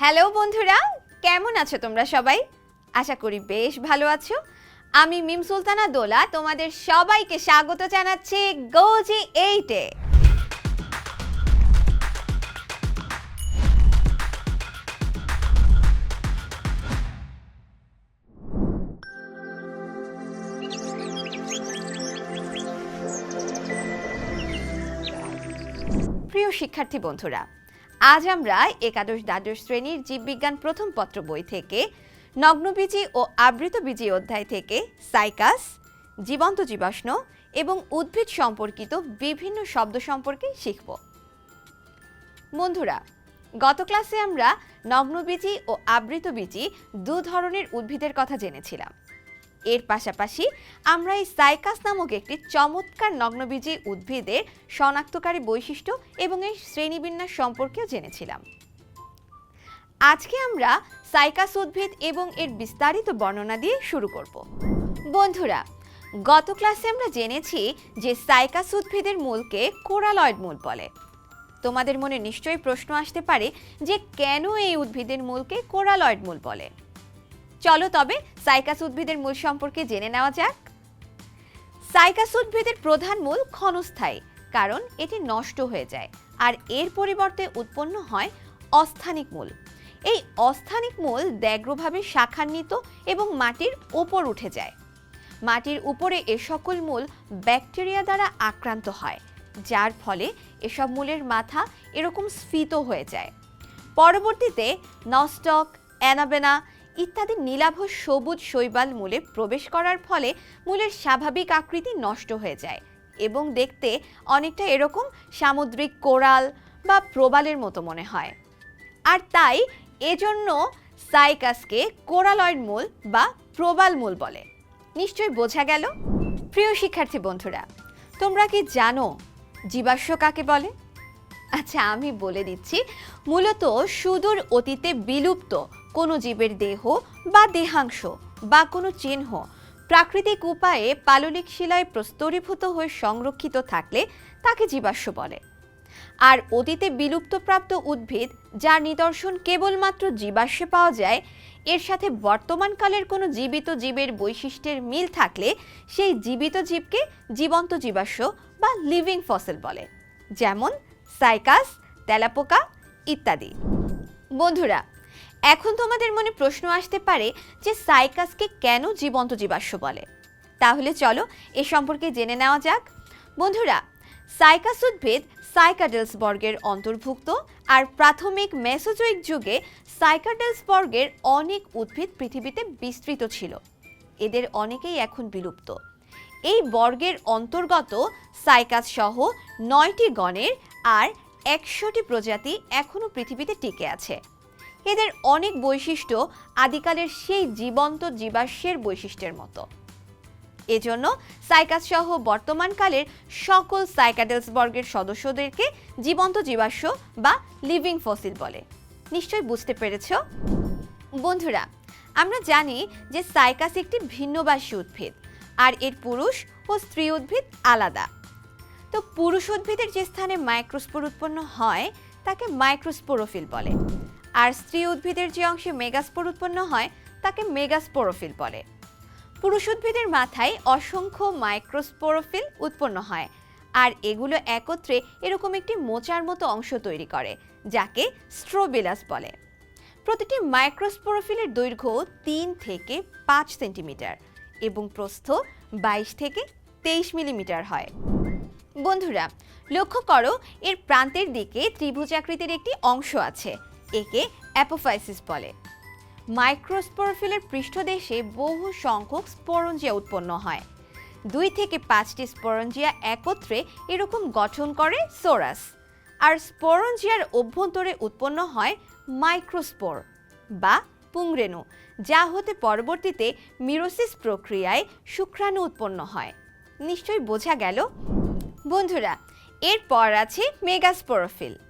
Hello বন্ধুরা, কেমন আছো তোমরা সবাই? আশা করি বেশ ভালো আছো। আমি মিম সুলতানা দোলা, তোমাদের সবাইকে স্বাগত জানাচ্ছি গোজি এইটে প্রিয় শিক্ষার্থী বন্ধুরা আজ আমরা একাদশ দ্বাদশ শ্রেণির জীববিজ্ঞান প্রথম পত্র বই থেকে, নগ্নবীজি ও আবৃতবীজি অধ্যায় থেকে, সাইকাস, জীবন্ত জীবাশ্ম এবং উদ্ভিদ সম্পর্কিত বিভিন্ন শব্দ সম্পর্কে শিখব। বন্ধুরা, গত ক্লাসে আমরা নগ্নবীজি ও আবৃতবীজি দু ধরনের উদ্ভিদের কথা জেনেছিলাম। এর পাশাপাশি আমরা এই সাইকাস নামক একটি চমৎকার নগ্নবীজী উদ্ভিদের শনাক্তকারী বৈশিষ্ট্য এবং এই শ্রেণীবিন্যাস সম্পর্কেও জেনেছিলাম। আজকে আমরা সাইকাস উদ্ভিদ এবং এর বিস্তারিত বর্ণনা দিয়ে শুরু করব। বন্ধুরা, গত ক্লাসে আমরা জেনেছি যে সাইকাস উদ্ভিদের মূলকে কোরালয়েড মূল বলে। তোমাদের মনে নিশ্চয়ই প্রশ্ন আসতে পারে যে কেন এই উদ্ভিদের মূলকে কোরালয়েড মূল বলে? চলো তবে সাইকাস উদ্ভিদের মূল সম্পর্কে জেনে নেওয়া যাক। সাইকাস উদ্ভিদের প্রধান মূল ক্ষণস্থায়ী, কারণ এটি নষ্ট হয়ে যায় আর এর পরিবর্তে উৎপন্ন হয় অস্থানিক মূল। এই অস্থানিক মূল দ্যাগ্রভাবে শাখান্বিত এবং মাটির ওপর উঠে যায়। মাটির উপরে এ সকল মূল ব্যাকটেরিয়া দ্বারা আক্রান্ত হয়, যার ফলে এসব মূলের মাথা এরকম স্ফীত হয়ে যায়। পরবর্তীতে নস্টক, অ্যানাবেনা ইত্যাদি নীলাভ সবুজ শৈবাল মূলে প্রবেশ করার ফলে মূলের স্বাভাবিক আকৃতি নষ্ট হয়ে যায় এবং দেখতে অনেকটা এরকম সামুদ্রিক কোরাল বা প্রবালের মতো মনে হয়। আর তাই এজন্য সাইকাসকে কোরালয়েড মূল বা প্রবাল মূল বলে। নিশ্চয়ই বোঝা গেল? প্রিয় শিক্ষার্থী বন্ধুরা, তোমরা কি জানো জীবাশ্ম কাকে বলে? আচ্ছা আমি বলে দিচ্ছি, মূলত সুদূর অতীতে বিলুপ্ত কোনো জীবের দেহ বা দেহাংশ বা কোনো চিহ্ন। প্রাকৃতিক উপায়ে পাললিক শিলায় প্রস্তরীভূত হয়ে সংরক্ষিত থাকলে তাকে জীবাশ্ম বলে। আর অতীতে বিলুপ্তপ্রাপ্ত উদ্ভিদ, যার নিদর্শন কেবলমাত্র জীবাশ্মে পাওয়া যায়, এর সাথে বর্তমানকালের কোনো জীবিত জীবের বৈশিষ্ট্যের মিল থাকলে সেই জীবিত জীবকে জীবন্ত জীবাশ্ম বা লিভিং ফসিল বলে, যেমন সাইকাস, তেলাপোকা ইত্যাদি। বন্ধুরা এখন তোমাদের মনে প্রশ্ন আসতে পারে যে সাইকাসকে কেন জীবন্ত জীবাশ্ম বলে? তাহলে চলো এ সম্পর্কে জেনে নেওয়া যাক। বন্ধুরা, সাইকাস উদ্ভিদ সাইকাডেলস বর্গের অন্তর্ভুক্ত আর প্রাথমিক মেসোজোইক যুগে সাইকাডেলস বর্গের অনেক উদ্ভিদ পৃথিবীতে বিস্তৃত ছিল। এদের অনেকেই এখন বিলুপ্ত। এই বর্গের অন্তর্গত সাইকাস সহ নয়টি গণের আর একশোটি প্রজাতি এখনও পৃথিবীতে টিকে আছে। এদের অনেক বৈশিষ্ট্য আদিকালের সেই জীবন্ত জীবাশ্মের বৈশিষ্ট্যের মতো। এজন্য সাইকাস সহ বর্তমানকালের সকল সাইকাডেলস বর্গের সদস্যদেরকে জীবন্ত জীবাশ্ম বা লিভিং ফসিল বলে। নিশ্চয়ই বুঝতে পেরেছ? বন্ধুরা, আমরা জানি যে সাইকাস একটি ভিন্নবাসী উদ্ভিদ, আর এর পুরুষ ও স্ত্রী উদ্ভিদ আলাদা। তো পুরুষ উদ্ভিদের যে স্থানে মাইক্রোস্পোর উৎপন্ন হয়, তাকে মাইক্রোস্পোরোফিল বলে। আর স্ত্রী উদ্ভিদের যে অংশে মেগাস্পোর উৎপন্ন হয়, তাকে মেগাস্পোরোফিল বলে। পুরুষ উদ্ভিদের মাথায় অসংখ্য মাইক্রোস্পোরোফিল উৎপন্ন হয়, আর এগুলো একত্রে এরকম একটি মোচার মতো অংশ তৈরি করে, যাকে স্ট্রোবিলাস বলে। প্রতিটি মাইক্রোস্পোরোফিলের দৈর্ঘ্য তিন থেকে পাঁচ সেন্টিমিটার এবং প্রস্থ বাইশ থেকে তেইশ মিলিমিটার হয়। বন্ধুরা, লক্ষ্য করো, এর প্রান্তের দিকে ত্রিভুজাকৃতির একটি অংশ আছে একে অ্যাপোফাইসিস বলে। মাইক্রোস্পোরোফিলের পৃষ্ঠদেশে বহু সংখ্যক স্পোরঞ্জিয়া উৎপন্ন হয়। দুই থেকে পাঁচটি স্পোরঞ্জিয়া একত্রে এরকম গঠন করে সোরাস। আর স্পোরঞ্জিয়ার অভ্যন্তরে উৎপন্ন হয় মাইক্রোস্পোর বা পুংরেণু, যা হতে পরবর্তীতে মিরোসিস প্রক্রিয়ায় শুক্রাণু উৎপন্ন হয়। নিশ্চয়ই বোঝা গেল? বন্ধুরা, এরপর আছে মেগাস্পোরোফিল।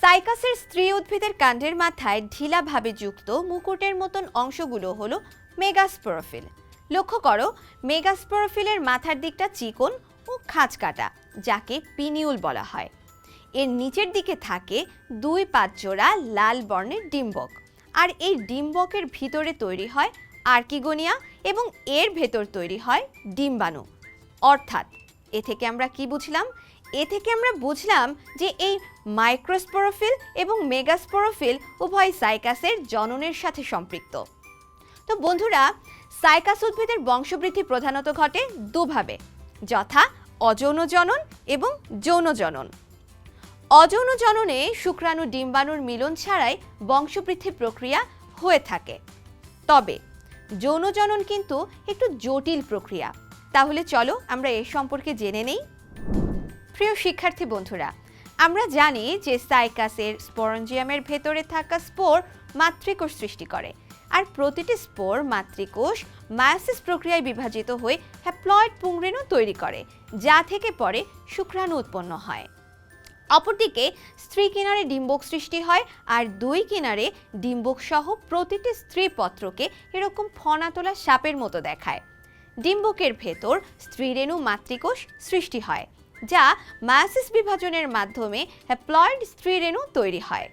সাইকাসের স্ত্রী উদ্ভিদের কাণ্ডের মাথায় ঢিলাভাবে যুক্ত মুকুটের মতন অংশগুলো হলো মেগাস্পোরোফিল। লক্ষ্য করো, মেগাস্পোরোফিলের মাথার দিকটা চিকন ও খাঁজ কাটা, যাকে পিনিউল বলা হয়। এর নিচের দিকে থাকে দুই পাঁচ জোড়া লাল বর্ণের ডিম্বক। আর এই ডিম্বকের ভিতরে তৈরি হয় আর্কিগোনিয়া এবং এর ভেতর তৈরি হয় ডিম্বাণু। অর্থাৎ, এ থেকে আমরা কি বুঝলাম? এ থেকে আমরা বুঝলাম যে এই মাইক্রোস্পোরোফিল এবং মেগাস্পোরোফিল উভয় সাইকাসের জননের সাথে সম্পৃক্ত। তো বন্ধুরা, সাইকাস উদ্ভিদের বংশবৃদ্ধি প্রধানত ঘটে দুভাবে, যথা অযৌন জনন এবং যৌন জনন। অযৌন জননে শুক্রাণু ডিম্বাণুর মিলন ছাড়াই বংশবৃদ্ধি প্রক্রিয়া হয়ে থাকে। তবে যৌন জনন কিন্তু একটু জটিল প্রক্রিয়া। তাহলে চলো আমরা এ সম্পর্কে জেনে নেই। প্রিয় শিক্ষার্থী বন্ধুরা, আমরা জানি যে সাইকাসের স্পরঞ্জিয়ামের ভেতরে থাকা স্পোর মাতৃকোষ সৃষ্টি করে, আর প্রতিটি স্পোর মাতৃকোষ মায়াসিস প্রক্রিয়ায় বিভাজিত হয়ে হ্যাপ্লয়েড পুংরেণু তৈরি করে, যা থেকে পরে শুক্রাণু উৎপন্ন হয়। অপরদিকে, স্ত্রী কিনারে ডিম্বক সৃষ্টি হয়, আর দুই কিনারে ডিম্বক সহ প্রতিটি স্ত্রী পত্রকে এরকম ফনা তোলা সাপের মতো দেখায়। ডিম্বকের ভেতর স্ত্রীরেণু মাতৃকোষ সৃষ্টি হয়। যা মায়াসিস বিভাজনের মাধ্যমে হ্যাপ্লয়েড স্ত্রীরেণু তৈরি হয়।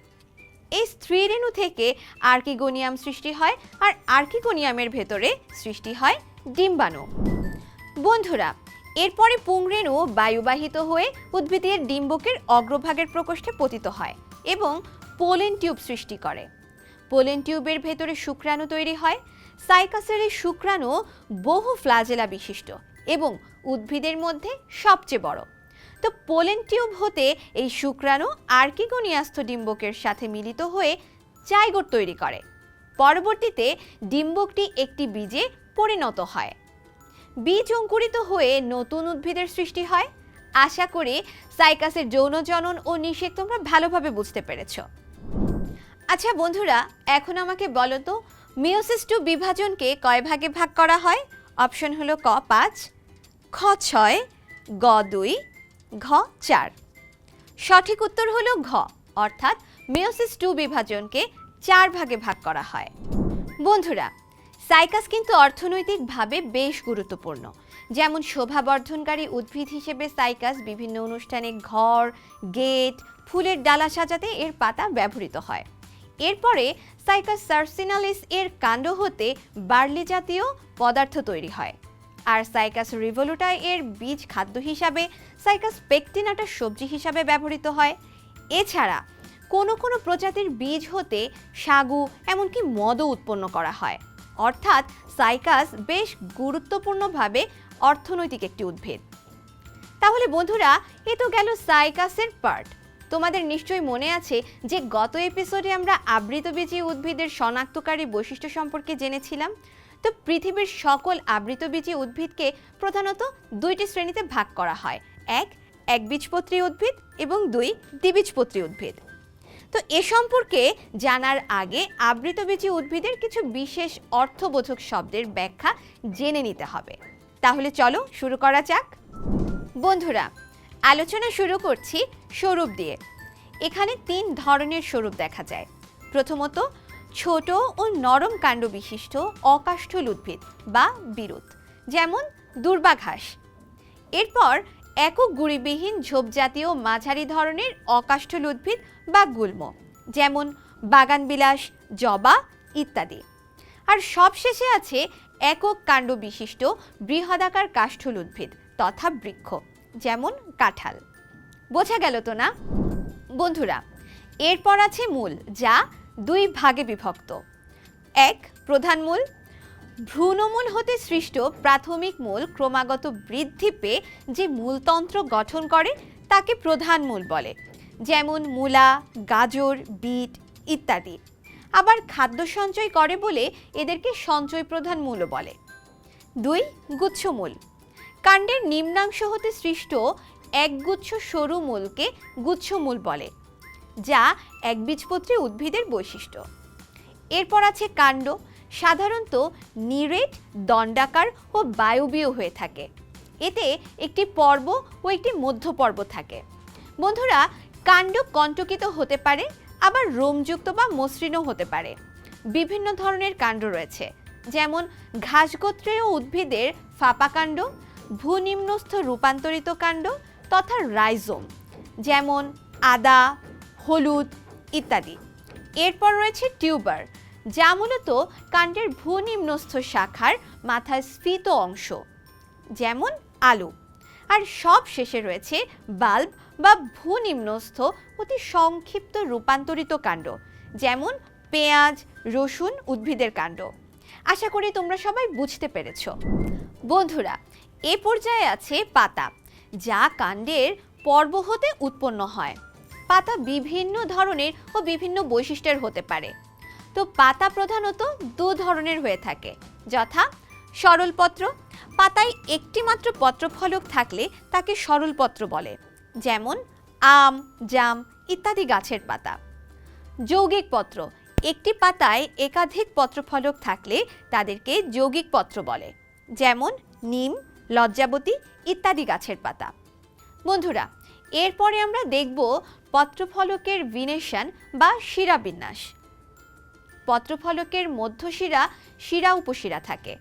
এই স্ত্রীরেণু থেকে আর্কিগোনিয়াম সৃষ্টি হয় আর আর্কিগোনিয়ামের ভেতরে সৃষ্টি হয় ডিম্বাণু। বন্ধুরা, এরপরে পুংরেণু বায়ুবাহিত হয়ে উদ্ভিদের ডিম্বকের অগ্রভাগের প্রকোষ্ঠে পতিত হয় এবং পোলেন টিউব সৃষ্টি করে। পোলেন টিউবের ভেতরে শুক্রাণু তৈরি হয়। সাইকাসের এই শুক্রাণু বহু ফ্লাজেলা বিশিষ্ট এবং উদ্ভিদের মধ্যে সবচেয়ে বড়। তো পোলেন টিউব হতে এই শুক্রাণু আর্কিগোনিয়াস্থ ডিম্বকের সাথে মিলিত হয়ে জাইগোট তৈরি করে। পরবর্তীতে ডিম্বকটি একটি বীজে পরিণত হয়। বীজ অঙ্কুরিত হয়ে নতুন উদ্ভিদের সৃষ্টি হয়। আশা করি সাইকাসের যৌন জনন ও নিষেক তোমরা ভালোভাবে বুঝতে পেরেছ। আচ্ছা বন্ধুরা, এখন আমাকে বলো তো মিওসিস টু বিভাজনকে কয় ভাগে ভাগ করা হয়? অপশন হলো ক পাঁচ, খ ছয়, গ দুই ঘ, চার। সঠিক উত্তর হলো ঘ, অর্থাৎ মিওসিস টু বিভাজনকে চার ভাগে ভাগ করা হয়। বন্ধুরা সাইকাস কিন্তু অর্থনৈতিকভাবে বেশ গুরুত্বপূর্ণ। যেমন শোভাবর্ধনকারী উদ্ভিদ হিসেবে সাইকাস বিভিন্ন অনুষ্ঠানে ঘর, গেট, ফুলের ডালা সাজাতে এর পাতা ব্যবহৃত হয়। এরপরে সাইকাস সার্সিনালিস এর কাণ্ড হতে বার্লি জাতীয় পদার্থ তৈরি হয়। আর সাইকাস রিভোলুটা এর বীজ খাদ্য হিসাবে সাইকাস পেকটিনাটা সবজি হিসাবে ব্যবহৃত হয়। এছাড়া কোনো কোনো প্রজাতির বীজ হতে সাগু, এমনকি মদও উৎপন্ন করা হয়। অর্থাৎ সাইকাস বেশ গুরুত্বপূর্ণভাবে অর্থনৈতিক একটি উদ্ভিদ। তাহলে বন্ধুরা, এ তো গেল সাইকাসের পার্ট। তোমাদের নিশ্চয়ই মনে আছে যে গত এপিসোডে আমরা আবৃতবীজী উদ্ভিদের শনাক্তকারী বৈশিষ্ট্য সম্পর্কে জেনেছিলাম। তো পৃথিবীর সকল আবৃতবীজী উদ্ভিদকে প্রধানত দুইটি শ্রেণীতে ভাগ করা হয়। এক, একবীজপত্রী উদ্ভিদ এবং দুই, দ্বিবীজপত্রী উদ্ভিদ। তো এ সম্পর্কে জানার আগে আবৃতবীজী উদ্ভিদের কিছু বিশেষ অর্থবোধক শব্দের ব্যাখ্যা জেনে নিতে হবে। তাহলে চলো শুরু করা যাক। বন্ধুরা, আলোচনা শুরু করছি স্বরূপ দিয়ে। এখানে তিন ধরনের স্বরূপ দেখা যায়। প্রথমত ছোট ও নরম কাণ্ড বিশিষ্ট অকাষ্ঠল উদ্ভিদ বা বিরুৎ যেমন দুর্বাঘাস। এরপর একক গুড়িবিহীন ঝোপজাতীয় মাঝারি ধরনের অকাষ্ঠল উদ্ভিদ বা গুল্ম, যেমন বাগানবিলাস, জবা ইত্যাদি। আর সবশেষে আছে একক কাণ্ড বিশিষ্ট বৃহদাকার কাষ্ঠল উদ্ভিদ তথা বৃক্ষ, যেমন কাঁঠাল। বোঝা গেল তো না? বন্ধুরা, এরপর আছে মূল, যা দুই ভাগে বিভক্ত। এক, প্রধান মূল। ভ্রূণমূল হতে সৃষ্ট প্রাথমিক মূল ক্রমাগত বৃদ্ধি পেয়ে যে মূলতন্ত্র গঠন করে, তাকে প্রধান মূল বলে। যেমন মূলা, গাজর, বিট ইত্যাদি। আবার খাদ্য সঞ্চয় করে বলে এদেরকে সঞ্চয় প্রধান মূলও বলে। দুই গুচ্ছমূল কাণ্ডের নিম্নাংশ হতে সৃষ্ট একগুচ্ছ সরু মূলকে গুচ্ছমূল বলে। যা একবীজপত্রী উদ্ভিদের বৈশিষ্ট্য। এরপর আছে কাণ্ড। সাধারণত নিরেট, দণ্ডাকার ও বায়বীয় হয়ে থাকে। এতে একটি পর্ব ও একটি মধ্য পর্ব থাকে। বন্ধুরা, কাণ্ড কণ্টকিত হতে পারে, আবার রোমযুক্ত বা মসৃণও হতে পারে। বিভিন্ন ধরনের কাণ্ড রয়েছে। যেমন ঘাসগোত্রেয় উদ্ভিদের ফাঁপা কাণ্ড, ভূনিম্নস্থ রূপান্তরিত কাণ্ড তথা রাইজোম। যেমন আদা হলুদ ইত্যাদি। এরপর রয়েছে টিউবার, যা মূলত কাণ্ডের ভূনিম্নস্থ শাখার মাথার স্ফীত অংশ, যেমন আলু। আর সব শেষে রয়েছে বাল্ব বা ভূনিম্নস্থ, অতি সংক্ষিপ্ত রূপান্তরিত কাণ্ড, যেমন পেঁয়াজ, রসুন উদ্ভিদের কাণ্ড। আশা করি তোমরা সবাই বুঝতে পেরেছ। বন্ধুরা, এ পর্যায়ে আছে পাতা, যা কাণ্ডের পর্ব হতে উৎপন্ন হয়। পাতা বিভিন্ন ধরনের ও বিভিন্ন বৈশিষ্ট্যের হতে পারে। তো পাতা প্রধানত দু ধরনের হয়ে থাকে, যথা সরলপত্র। পাতায় একটি মাত্র পত্রফলক থাকলে তাকে সরলপত্র বলে, যেমন আম, জাম ইত্যাদি গাছের পাতা। যৌগিক পত্র, একটি পাতায় একাধিক পত্রফলক থাকলে তাদেরকে যৌগিক পত্র বলে, যেমন নিম, লজ্জাবতী ইত্যাদি গাছের পাতা। বন্ধুরা, এরপরে আমরা দেখব পত্রফলকের ভিনেশন বা শিরাবিন্যাস পত্রফলকের মধ্যশিরা, শিরা উপশিরা থাকে।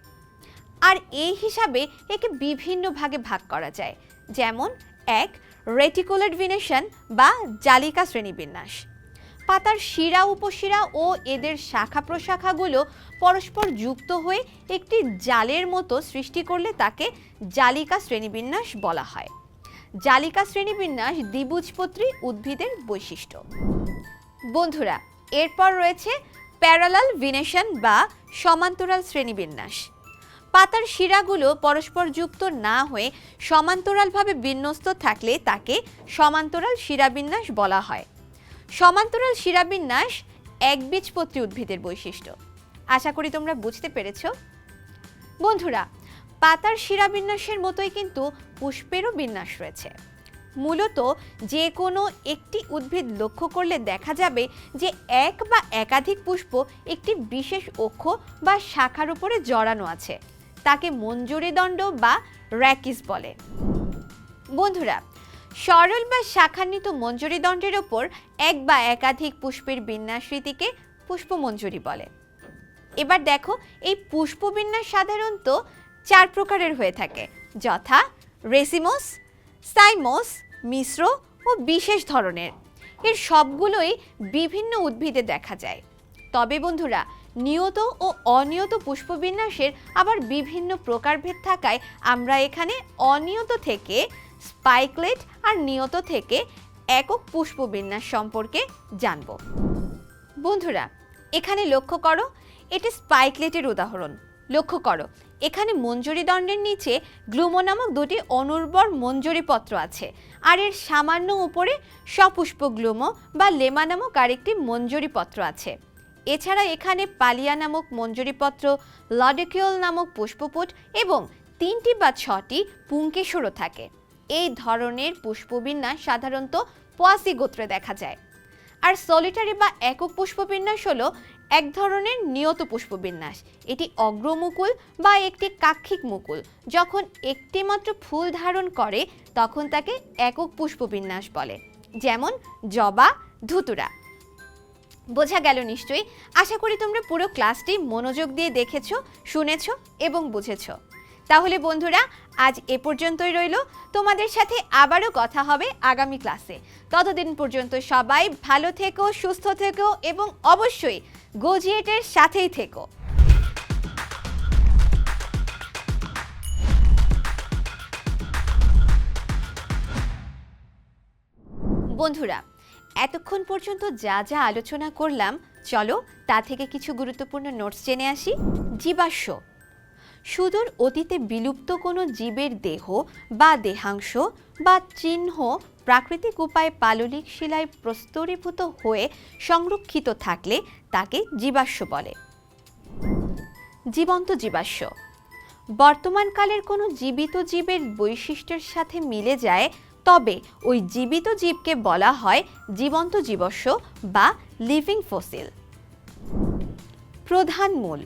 আর এই হিসাবে একে বিভিন্ন ভাগে ভাগ করা যায়। যেমন, এক রেটিকুলার ভিনেশন বা জালিকা শ্রেণীবিন্যাস পাতার শিরা উপশিরা ও এদের শাখা প্রশাখাগুলো পরস্পর যুক্ত হয়ে একটি জালের মতো সৃষ্টি করলে তাকে জালিকা শ্রেণীবিন্যাস বলা হয়। জালিকা শ্রেণীবিন্যাস দ্বিবীজপত্রী উদ্ভিদের বৈশিষ্ট্য। বন্ধুরা, এরপর রয়েছে প্যারালাল ভিনেশন বা সমান্তরাল শ্রেণীবিন্যাস। পাতার শিরাগুলো পরস্পর যুক্ত না হয়ে সমান্তরালভাবে বিন্যস্ত থাকলে তাকে সমান্তরাল শিরাবিন্যাস বলা হয়। সমান্তরাল শিরাবিন্যাস একবীজপত্রী উদ্ভিদের বৈশিষ্ট্য। আশা করি তোমরা বুঝতে পেরেছ। বন্ধুরা পাতার শিরাবিন্যাসের মতোই কিন্তু পুষ্পেরও বিন্যাস রয়েছে। মূলত যে কোনো একটি উদ্ভিদ লক্ষ্য করলে দেখা যাবে যে এক বা একাধিক পুষ্প একটি বিশেষ অক্ষ বা শাখার উপরে জড়ানো আছে। তাকে মঞ্জুরি দণ্ড বা র্যাকিস বলে। বন্ধুরা, সরল বা শাখান্বিত মঞ্জুরি দণ্ডের ওপর এক বা একাধিক পুষ্পের বিন্যাস রীতিকে পুষ্পমঞ্জুরি বলে। এবার দেখো, এই পুষ্পবিন্যাস সাধারণত চার প্রকারের হয়ে থাকে। যথা, রেসিমোস, সাইমোস, মিশ্র ও বিশেষ ধরনের। এর সবগুলোই বিভিন্ন উদ্ভিদে দেখা যায়। তবে বন্ধুরা, নিয়ত ও অনিয়ত পুষ্পবিন্যাসের আবার বিভিন্ন প্রকারভেদ থাকায় আমরা এখানে অনিয়ত থেকে, স্পাইকলেট আর নিয়ত থেকে একক পুষ্পবিন্যাস সম্পর্কে জানব। বন্ধুরা, এখানে লক্ষ্য করো, এটি স্পাইকলেটের উদাহরণ। লক্ষ্য করো এখানে মঞ্জুরি দণ্ডের নিচে গ্লুমো নামক দুটি অনুর্বর মঞ্জুরি পত্র আছে। আর এর সামান্য উপরে সপুষ্প গ্লুমো বা লেমা নামক আরেকটি মঞ্জুরি পত্র আছে। এছাড়া এখানে পালিয়া নামক মঞ্জুরিপত্র লডিকিউল নামক পুষ্পপুট এবং তিনটি বা ছটি পুঙ্কেশ্বরও থাকে। এই ধরনের পুষ্পবিন্যাস সাধারণত পোয়াসি গোত্রে দেখা যায়। আর সলিটারি বা একক পুষ্পবিন্যাস হলো এক ধরনের নিয়ত পুষ্পবিন্যাস। এটি অগ্রমুকুল বা একটি কাক্ষিক মুকুল। যখন একটি মাত্র ফুল ধারণ করে, তখন তাকে একক পুষ্পবিন্যাস বলে, যেমন জবা, ধুতুরা। বোঝা গেল নিশ্চয়ই? আশা করি তোমরা পুরো ক্লাসটি মনোযোগ দিয়ে দেখেছ, শুনেছো এবং বুঝেছ। তাহলে বন্ধুরা, আজ এ পর্যন্তই রইল। তোমাদের সাথে আবারও কথা হবে আগামী ক্লাসে। ততদিন পর্যন্ত সবাই ভালো থেকো, সুস্থ থেকো এবং অবশ্যই গোজিয়েটের সাথেই থেকো। বন্ধুরা, এতক্ষণ পর্যন্ত যা যা আলোচনা করলাম, চলো তা থেকে কিছু গুরুত্বপূর্ণ নোটস জেনে আসি। জীবাশ্ম। সুদূর অতীতে বিলুপ্ত কোনো জীবের দেহ বা দেহাংশ বা চিহ্ন প্রাকৃতিক উপায়ে পাললিক শিলায় প্রস্তরীভূত হয়ে সংরক্ষিত থাকলে তাকে জীবাশ্ম বলে। জীবন্ত জীবাশ্ম। বর্তমানকালের কোনো জীবিত জীবের বৈশিষ্ট্যের সাথে মিলে যায়, তবে ওই জীবিত জীবকে বলা হয় জীবন্ত জীবাশ্ম বা লিভিং ফসিল। প্রধান মূল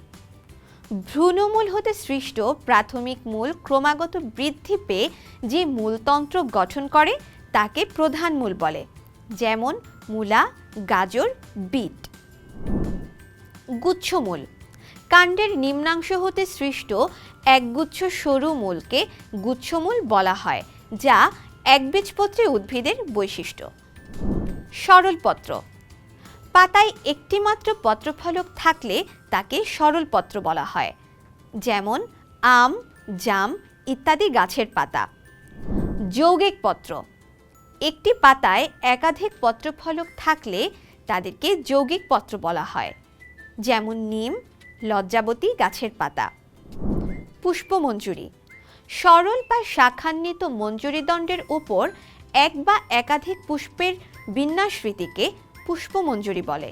ভ্রূণমূল হতে সৃষ্ট প্রাথমিক মূল ক্রমাগত বৃদ্ধি পেয়ে যে মূলতন্ত্র গঠন করে, তাকে প্রধান মূল বলে, যেমন মূলা, গাজর, বিট। গুচ্ছমূল কাণ্ডের নিম্নাংশ হতে সৃষ্ট একগুচ্ছ সরু মূলকে গুচ্ছমূল বলা হয়, যা একবীজপত্রী উদ্ভিদের বৈশিষ্ট্য। সরলপত্র। পাতায় একটিমাত্র পত্রফলক থাকলে তাকে সরলপত্র বলা হয়, যেমন আম, জাম ইত্যাদি গাছের পাতা। যৌগিক পত্র, একটি পাতায় একাধিক পত্রফলক থাকলে তাদেরকে যৌগিক পত্র বলা হয়, যেমন নিম, লজ্জাবতী গাছের পাতা। পুষ্পমঞ্জুরি, সরল বা শাখান্বিত মঞ্জুরি দণ্ডের উপর এক বা একাধিক পুষ্পের বিন্যাসরীতিকে পুষ্পমঞ্জুরি বলে।